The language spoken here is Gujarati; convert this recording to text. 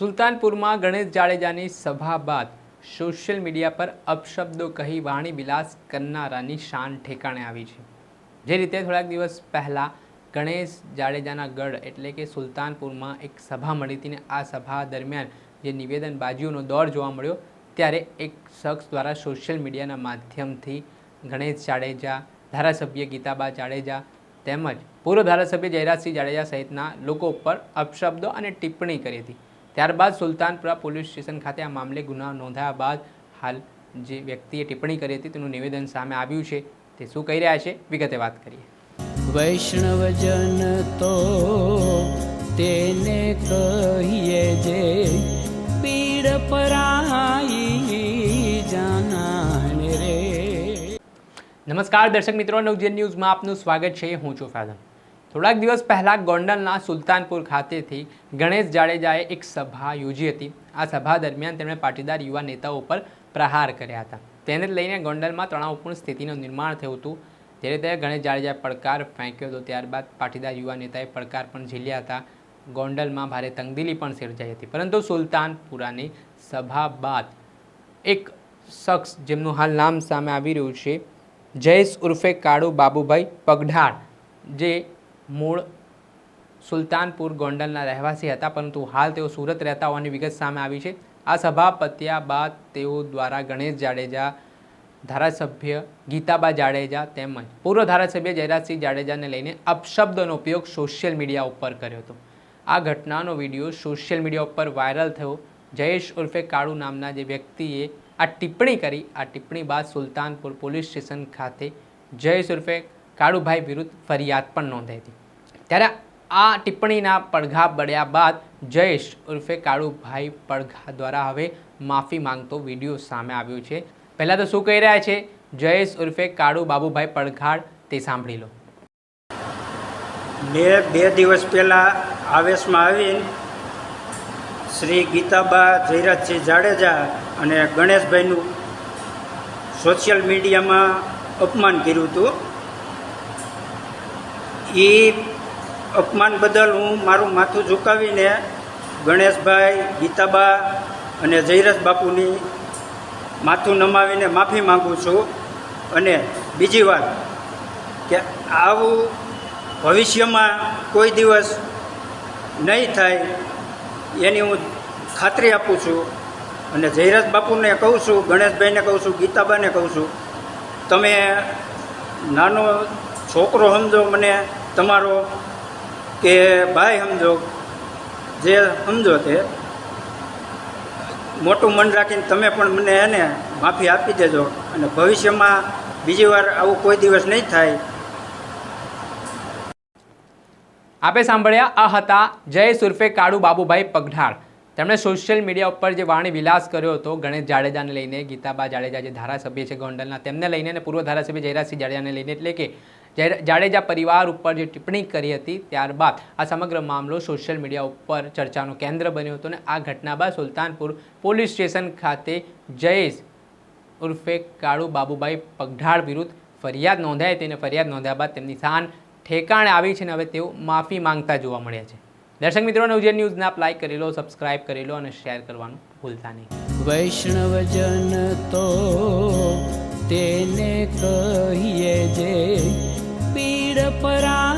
સુલતાનપુરમાં ગણેશ જાડેજાની સભા બાદ સોશિયલ મીડિયા પર અપશબ્દો કહી વાણી વિલાસ કરનારાની શાન ઠેકાણે આવી છે. જે રીતે થોડાક દિવસ પહેલાં ગણેશ જાડેજાના ગઢ એટલે કે સુલતાનપુરમાં એક સભા મળી હતી ને આ સભા દરમિયાન જે નિવેદનબાજીઓનો દોર જોવા મળ્યો, ત્યારે એક શખ્સ દ્વારા સોશિયલ મીડિયાના માધ્યમથી ગણેશ જાડેજા, ધારાસભ્ય ગીતાબા જાડેજા તેમજ પૂર્વ ધારાસભ્ય જયરાજસિંહ જાડેજા સહિતના લોકો ઉપર અપશબ્દો અને ટિપ્પણી કરી હતી. ત્યારબાદ સુલતાનપુરા પોલીસ સ્ટેશન ખાતે આ મામલે ગુના નોંધાયા બાદ હાલ જે વ્યક્તિએ ટિપ્પણી કરી હતી તેનું નિવેદન સામે આવ્યું છે તે શું કહી રહ્યા છે વિગતે વાત કરીએ. વૈષ્ણવજન તો તેને કહીએ જે પીડ પરાઈ જાનાને રે. નમસ્કાર દર્શક મિત્રો નવજીવન ન્યૂઝમાં આપનું સ્વાગત છે હું છું ફેઝન થોડાક દિવસ પહેલાં ગોંડલના સુલતાનપુર ખાતેથી ગણેશ જાડેજાએ એક સભા યોજી હતી. આ સભા દરમિયાન તેમણે પાટીદાર યુવા નેતાઓ પર પ્રહાર કર્યા હતા. તેને લઈને ગોંડલમાં તણાવપૂર્ણ સ્થિતિનું નિર્માણ થયું હતું. જે રીતે ગણેશ જાડેજાએ પડકાર ફેંક્યો હતો, ત્યારબાદ પાટીદાર યુવા નેતાએ પડકાર પણ ઝીલ્યા હતા. ગોંડલમાં ભારે તંગદીલી પણ સર્જાઈ હતી. પરંતુ સુલતાનપુરાની સભા બાદ એક શખ્સ, જેમનું હાલ નામ સામે આવી રહ્યું છે, જયેશ ઉર્ફે કાળુ બાબુભાઈ પગઢાળ જે મૂળ સુલતાનપુર ગોંડલના રહેવાસી હતા, પરંતુ હાલ તેઓ સુરત રહેતા હોવાની વિગત સામે આવી છે. આ સભા પત્યા બાદ તેઓ દ્વારા ગણેશ જાડેજા, ધારાસભ્ય ગીતાબા જાડેજા તેમજ પૂર્વ ધારાસભ્ય જયરાજસિંહ જાડેજાને લઈને અપશબ્દોનો ઉપયોગ સોશિયલ મીડિયા ઉપર કર્યો હતો. આ ઘટનાનો વીડિયો સોશિયલ મીડિયા ઉપર વાયરલ થયો. જયેશ ઉર્ફે કાળુ નામના જે વ્યક્તિએ આ ટિપ્પણી કરી, આ ટિપ્પણી બાદ સુલતાનપુર પોલીસ સ્ટેશન ખાતે જયેશ ઉર્ફે કાળુભાઈ વિરુદ્ધ ફરિયાદ પણ નોંધાઈ હતી. ત્યારે આ ટિપ્પણીના પડઘા બળ્યા બાદ જયેશ ઉર્ફે કાળુભાઈ પડઘા દ્વારા હવે માફી માંગતો વીડિયો સામે આવ્યો છે. પહેલાં તો શું કહી રહ્યા છે? જયેશ ઉર્ફે કાળુ બાબુભાઈ પડઘાડ તે સાંભળી લો. મેં બે દિવસ પહેલાં આવેશમાં આવીને શ્રી ગીતાબા જયરાજસિંહ જાડેજા અને ગણેશભાઈનું સોશિયલ મીડિયામાં અપમાન કર્યું હતું. એ અપમાન બદલ હું મારું માથું ઝુકાવીને ગણેશભાઈ, ગીતાબા અને જયરાજ બાપુની માથું નમાવીને માફી માગું છું. અને બીજી વાત કે આવું ભવિષ્યમાં કોઈ દિવસ નહીં થાય એની હું ખાતરી આપું છું. અને જયરાજ બાપુને કહું છું, ગણેશભાઈને કહું છું, ગીતાબાને કહું છું, તમે નાનો છોકરો સમજો મને તમારો કે ભાઈ સમજો, જે સમજો તે, મોટું મન રાખીને તમે પણ મને એને માફી આપી દેજો અને ભવિષ્યમાં બીજી વાર આવું કોઈ દિવસ નહીં થાય. આપે સાંભળ્યા, આ હતા જય સુરફે કાળુ બાબુભાઈ પગઢાળ. તેમણે સોશિયલ મીડિયા ઉપર જે વાણી વિલાસ કર્યો હતો, ગણેશ જાડેજાને લઈને ગીતાબા જાડેજા જે ધારાસભ્ય છે ગોંડલના, તેમને લઈને અને પૂર્વ ધારાસભ્ય જયરાજસિંહ જાડેજાને લઈને, એટલે કે જાડેજા પરિવાર ઉપર જે ટિપ્પણી કરી હતી ત્યારબાદ આ સમગ્ર મામલો સોશિયલ મીડિયા ઉપર ચર્ચાનું કેન્દ્ર બન્યો હતો અને આ ઘટના બાદ સુલતાનપુર પોલીસ સ્ટેશન ખાતે જયેશ ઉર્ફે કાળુ બાબુભાઈ પગઢાળ વિરુદ્ધ ફરિયાદ નોંધાઈ હતી અને ફરિયાદ નોંધ્યા બાદ તેમની શાન ઠેકાણે આવી છે અને હવે તેઓ માફી માંગતા જોવા મળ્યા છે. દર્શક મિત્રો નવજીવન ન્યૂઝને આપ લાઈક કરી લો, સબસ્ક્રાઇબ કરી લો અને શેર કરવાનું ભૂલતા નહીં. વૈષ્ણવજન તો તેને કહીએ જે પીડ પરાઈ